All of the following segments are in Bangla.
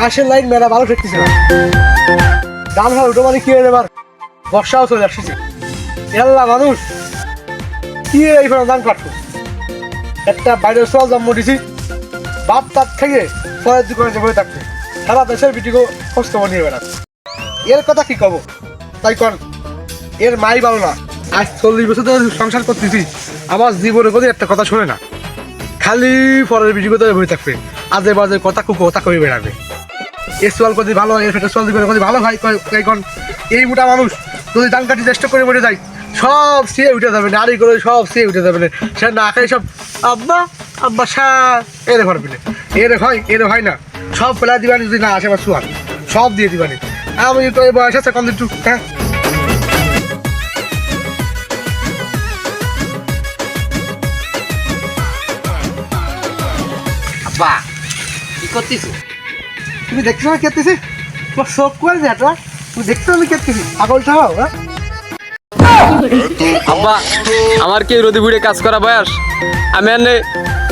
আকাশের লাইন মেলা ভালো ঠেকতেছে না। হয় উঠো মানে কি হয়ে এবার? বর্ষাও চলে আসছে এল্লা মানুষ, কি এই ফোন দাম কাটবো একটা বাইরের সল দাম মরিছি বাপ তার থেকে পরের দোকানে বসে থাকতে সারা দেশের বিটিকে খোঁজ খবর নিয়ে বেড়াচ্ছে। এর কথা কি কব? তাই কর এর মাই ভালো না। আজ চল্লিশ বছর ধরে সংসার করতেছি। আমার জীবনে কোনো একটা কথা শোনে না। খালি পরের ভিডিও কথা বই থাকবে। আজে বাজে কথা খুব কথা কই বেড়াবে। এ সোয়াল করতে ভালো হয় ফেটে সোয়াল দিবে করতে ভালো হয় কোন? এই মোটা মানুষ, যদি দান কাটি চেষ্টা করে মরে যায়, সব সে উঠে যাবে নারী করে সব সে উঠে যাবে সে না খাই সব, আব্বা আব্বা সা এরে ঘর পেলে। এরে হয় এরে হয় না, সব ফেলা দিবানি যদি না আসে আমার সোয়াল, সব দিয়ে দিবানি। আমি তো এই বয়স আছে, কম একটু হ্যাঁ? আব্বা, কি করতিস তুমি দেখছ না কেতেছি তোমার শোক করে যেটা তুমি দেখছ আমি কেতেছি পাগল থাও হ্যাঁ? আব্বা আমার কি রোদি বুড়ে কাজ করা বয়স? আমি এনে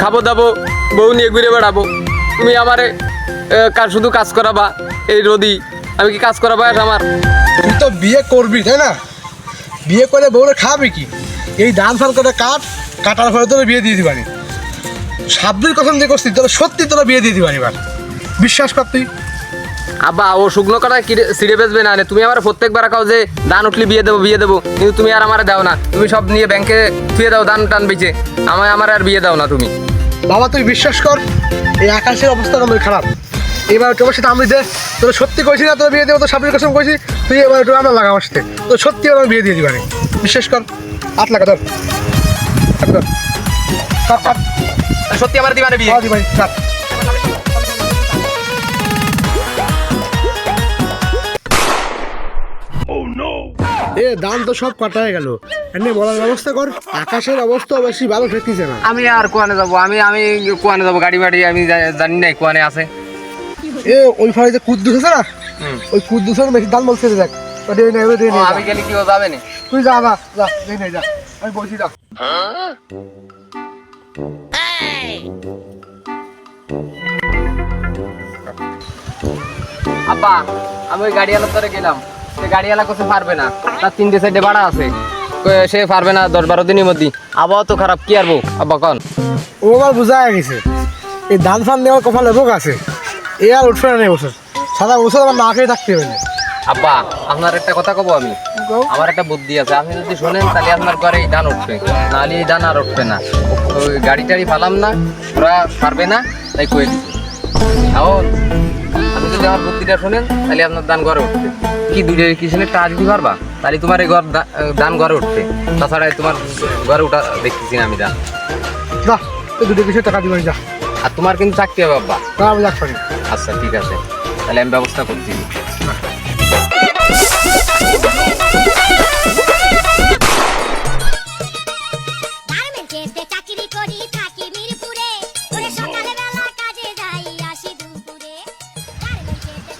খাব দাবো বউ নিয়ে ঘুরে বেড়াবো। তুমি আমারে কার শুধু কাজ করাবা এই রোদি। আমি কি কাজ করা বয়স আমার? তুই তো বিয়ে করবি তাই না? বিয়ে করে বউরে খাবি কি? এই ধান ফান করে কাট কাটার পরে তোরা বিয়ে দিয়ে দিবানি সাবদির কথা যে করছিস তোরা সত্যি তোরা বিয়ে দিয়ে দিবানি এবার। বিশ্বাস কর তুই। আব্বা ও শুকনো কটা সিঁড়ে বেচবে না তুমি আমার প্রত্যেকবার কাও যে ধান উঠলি বিয়ে দেবো বিয়ে দেবো। কিন্তু তুমি আর আমার দাও না। তুমি সব নিয়ে ব্যাংকে থুয়ে দাও দান টান বেচে। আমায় আমার আর বিয়ে দাও না তুমি। বাবা তুই বিশ্বাস কর এই আকাশের অবস্থা আমার খারাপ। এবার তোমার সাথে আমি যে তোর সত্যি কইছি না তোর বিয়ে দেবো তো সাবরির কসম কইছি তুই এবার একটু আমার লাগা আমার সাথে। তো সত্যি আমার বিয়ে দিয়ে দিবারে বিশ্বাস কর। আট লাগা ধর। সত্যি আমার দিবানে বিয়ে। হ্যাঁ, দিবানি, এ দাম তো সব কাটায় গেল। এমনি বলার ব্যবস্থা কর আকাশের অবস্থা বেশি ভালো ঠেকতেছে না। আমি আর কোয়ানে যাব? আমি আমি কোয়ানে যাব? গাড়ি বাড়ি আমি জানি না কোয়ানে আছে। এ ওই ফাড়ে যে কুদ্দুস আছে না? ওই কুদ্দুসের বেশি দাম বলছে দেখ। ওটা এই নে, ওটা এই নে, ও, যা। আমি গেলে কি যাবে না? তুই যা যা যা এই নে, যা। আমি বলছি যা। আব্বা আমি ওই গাড়িওয়ালার ধরে গেলাম। সে গাড়িওয়ালা কোথাও পারবে না। তার তিনটে সাইডে ভাড়া আছে। সে পারবে না দশ বারো দিনের মধ্যে। আবহাওয়া তো খারাপ কি আরবো আব্বা কন। ও আমার বোঝা গেছে। এই ধান ফান নেওয়ার কপালে রোগ আছে। এ আর উঠবে না বছর। সারা বছর আমার না খেয়ে থাকতে হবে আব্বা আপনার একটা কথা কব আমি? আমার একটা বুদ্ধি আছে। আপনি যদি শোনেন তাহলে আপনার ঘরে এই ধান উঠবে। নাহলে এই ধান আর উঠবে না। ওই গাড়ি টাড়ি ফালাম না ওরা পারবে না তাই কয়ে দিচ্ছি এখন আপনি যদি আমার বুদ্ধিটা শোনেন তাহলে আপনার দান ঘরে উঠবে। কি দুইটা কিষেনের টাচ দিতে পারবা তাহলে তোমার এই ঘর দান ঘরে উঠবে। তাছাড়া তোমার ঘরে উঠা দেখতেছি না আমি দান। যা দুটো কিছু টাকা দিবেন যা। আর তোমার কিন্তু চাকরি হবে বাবা না আমি আচ্ছা ঠিক আছে। তাহলে আমি ব্যবস্থা করছি।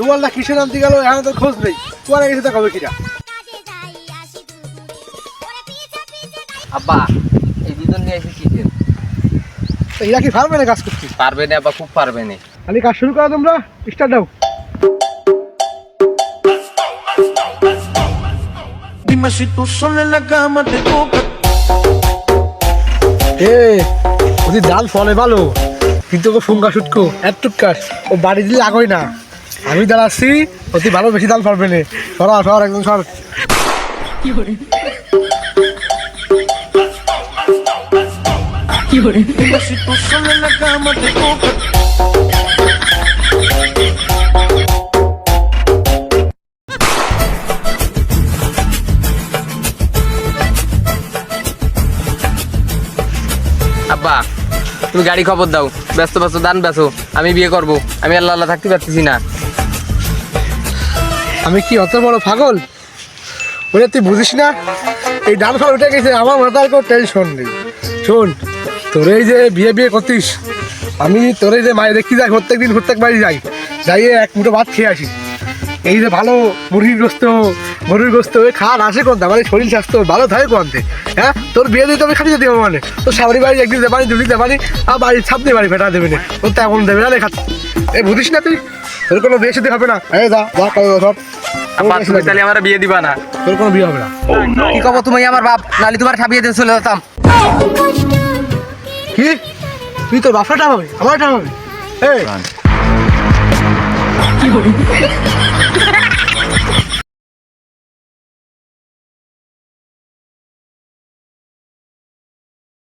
তোমার না কিসের আনতে গেল এখন তো খোঁজ নেই। তোমার গেছে তা কবে কিনা আব্বা এই দুজন নিয়ে এসে কি দিন? তো এরা কি পারবে না কাজ করতে? পারবে না খুব পারবে না। খালি কাজ শুরু করো তোমরা স্টার্ট দাও। Dime si tú sola en la cama te toca. এ ওদের ডাল ফলে ভালো কিন্তু ওকে ফুঙ্গা শুটকো এত কাজ ও বাড়ি দিলে আগোই না। আমি দাঁড়াচ্ছি অতি ভালো বেশি দাল পারবে না। সরা একদম সর. আব্বা, তুমি গাড়ি খবর দাও। ব্যস্ত ব্যস্ত, দান বেসো আমি বিয়ে করব। আমি আল্লাহ আল্লাহ থাকতে পারতেছি না। আমি কি অত বড় পাগল? ওরে, তুই বুঝিস না? এই ডাল ফল উঠে গেছে, আমার মাথায় কোনো টেনশন নেই। শোন, তোর এই যে বিয়ে বিয়ে করতিস, আমি তোর এই যে মায়ের দেখি যাই প্রত্যেক দিন প্রত্যেক বাড়ি যাই, যাইয়ে এক মুঠো ভাত খেয়ে আসি। এই যে ভালো মুরগির গোস্ত গরুর গোস্ত, ওই খাওয়ার আসে কোনটা? মানে শরীর স্বাস্থ্য ভালো থাকে কোনতে? হ্যাঁ? তোর বিয়ে দিতে আমি খাটি যেতে মানে? তোর সাবরি বাড়ি একদিন দেবানি দুদিন দেবানি আর বাড়ির ছাপনি বাড়ি ফেটা দেবে না। তোর তো এখন দেবে না খাত এই বুঝিস না তুই? তোর কোনো বিয়ে সাথে হবে না? এই যা যা কবে সব। তাহলে আমার বিয়ে দিবা না। তোর কোনো বিয়ে হবে না। কি কব তুমি আমার বাপ? নালি তোমার ঠাপিয়ে দিয়ে চলে যেতাম। কি? তুই তোর বাপটা হবে আমার হবে এই।